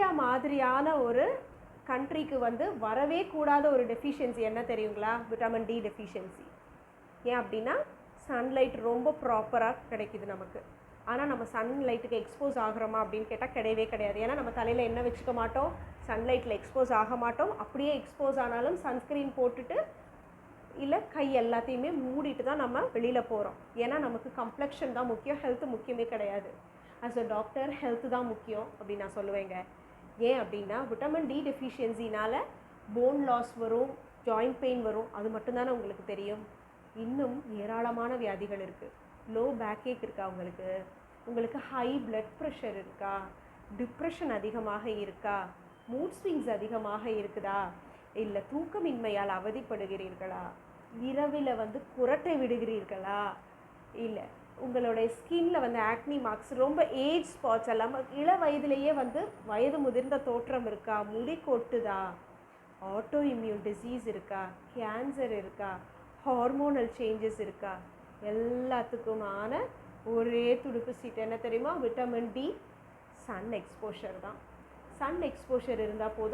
India மாதிரியான ஒரு கண்ட்ரிக்கு வந்து வரவே கூடாத ஒரு டெஃபிஷியன்சி என்ன தெரியுங்களா? விட்டமின் டி டெஃபிஷியன்சி ஏன் அப்படின்னா சன்லைட் ரொம்ப ப்ராப்பராக கிடைக்குது நமக்கு. ஆனால் நம்ம சன்லைட்டுக்கு எக்ஸ்போஸ் ஆகிறோமா அப்படின்னு கேட்டால் கிடையவே கிடையாது. ஏன்னா நம்ம தலையில் என்ன வச்சுக்க மாட்டோம் சன்லைட்டில் எக்ஸ்போஸ் ஆக மாட்டோம். அப்படியே எக்ஸ்போஸ் ஆனாலும் சன்ஸ்க்ரீன் போட்டுட்டு இல்லை கை எல்லாத்தையுமே மூடிட்டு தான் நம்ம வெளியில் போகிறோம் ஏன்னா நமக்கு கம்ப்ளெக்ஷன் தான் முக்கியம் ஹெல்த் முக்கியமே கிடையாது. அஸ் அ டாக்டர் ஹெல்த் தான் முக்கியம் அப்படின்னு நான் சொல்லுவேங்க. ஏன் அப்படின்னா விட்டமின் டி டெஃபிஷியன்சினால் போன் லாஸ் வரும் ஜாயிண்ட் பெயின் வரும் அது மட்டும்தானே உங்களுக்கு தெரியும். இன்னும் ஏராளமான வியாதிகள் இருக்குது லோ பேக்கேக் இருக்கா உங்களுக்கு? உங்களுக்கு ஹை பிளட் ப்ரெஷர் இருக்கா? டிப்ரெஷன் அதிகமாக இருக்கா? மூட் ஸ்விங்ஸ் அதிகமாக இருக்குதா? இல்லை தூக்கமின்மையால் அவதிப்படுகிறீர்களா? இரவில் வந்து குரட்டை விடுகிறீர்களா? இல்லை. உங்களுடைய ஸ்கின்ல வந்து ஆக்னி மார்க்ஸ் ரொம்ப ஏஜ் ஸ்பாட்ஸ் எல்லாம் இள வயதிலேயே வந்து வயது முதிர்ந்த தோற்றம் இருக்கா? முடி கொட்டுதா? ஆட்டோ இம்யூன் டிசீஸ் இருக்கா? கேன்சர் இருக்கா? ஹார்மோனல் சேஞ்சஸ் இருக்கா? எல்லாத்துக்குமான ஒரே துடுப்பு சீட் என்ன தெரியுமா? விட்டமின் டி சன் எக்ஸ்போஷர் தான். சன் எக்ஸ்போஷர் இருந்தால் போதும்.